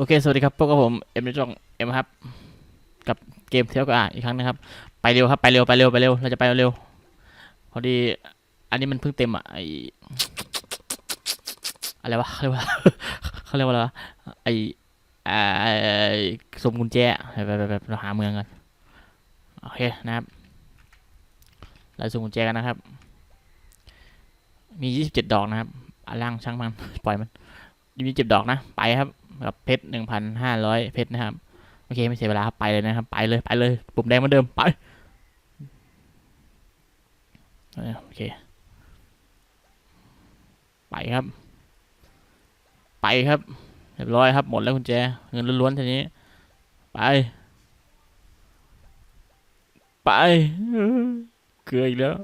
โอเค สวัสดีครับพวกกับผมเอ็มในช่องเอ็มครับ กับเกมเที่ยวกับอะอีกครั้งนะครับ ไปเร็วครับ ไปเร็ว ไปเร็ว ไปเร็ว เราจะไปเร็ว พอดี อันนี้มันเพิ่งเต็มอะ ไออะไรวะเขาเรียกว่าเขาเรียกว่าอะไรวะ ไออ่าไอสมกุญแจ ไปไปไปเราหาเมืองกัน โอเคนะครับ เราสมกุญแจกันนะครับ มี 27 ดอกนะครับ อะล่างช่างมัน ปล่อยมัน มีเจ็บดอกนะ ไปครับ กับเพชรหนึ่งพันห้าร้อยเพชรนะครับ โอเคไม่เสียเวลาครับไปเลยนะครับ ไปเลยไปเลยปุ่มแดงเหมือนเดิมไปโอเค ไปครับ ไปครับเรียบร้อยครับหมดแล้วคุณแจเงินล้วนๆทีนี้ ไป ไปเกลืออีกแล้ว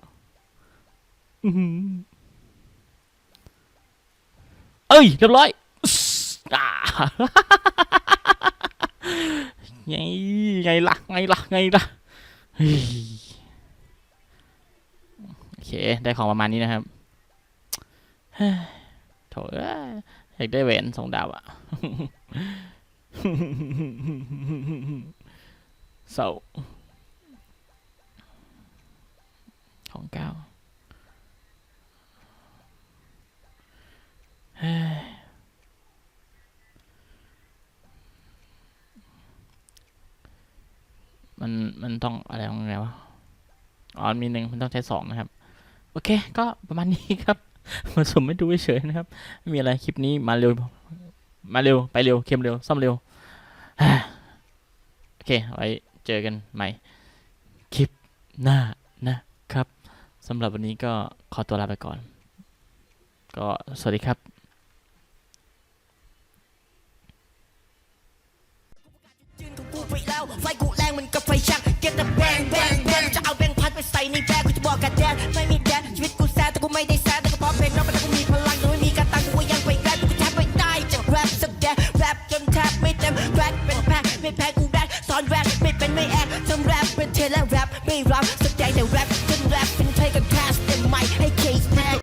เอ้ยเรียบร้อย ไงไงล่ะไงล่ะไงล่ะโอเค ได้ของประมาณนี้นะครับโถอยากได้แหวนสองดาวอะเศร้าของเก้า มันมันต้องอะไรของไงวะอ๋อมีหนึ่งมันต้องใช้สองนะครับ โอเค ก็ประมาณนี้ครับมาสมไม่ดูเฉยนะครับไม่มีอะไรคลิปนี้มาเร็ว มาเร็วไปเร็วเข้มเร็วซ่อมเร็วโอเคไว้เจอกันใหม่คลิปหน้านะครับสำหรับวันนี้ก็ขอตัวลาไปก่อน ก็สวัสดีครับ กูจะบอกกันแดนไม่มีแดนชีวิตกูแซดแต่กูไม่ได้แซดแต่ก็พร้อมเพลงนั้นมันกูมีพลังแต่ไม่มีการตังกูยังไปแรปกูแทบไม่ได้จะแรปสักแดนแรปจนแทบไม่เต็มแรปเป็นแพ้ไม่แพ้กูแรปสอนแรปไม่เป็นไม่แอคจำแรปเป็นเทเลแรปไม่รับแดงแต่แรป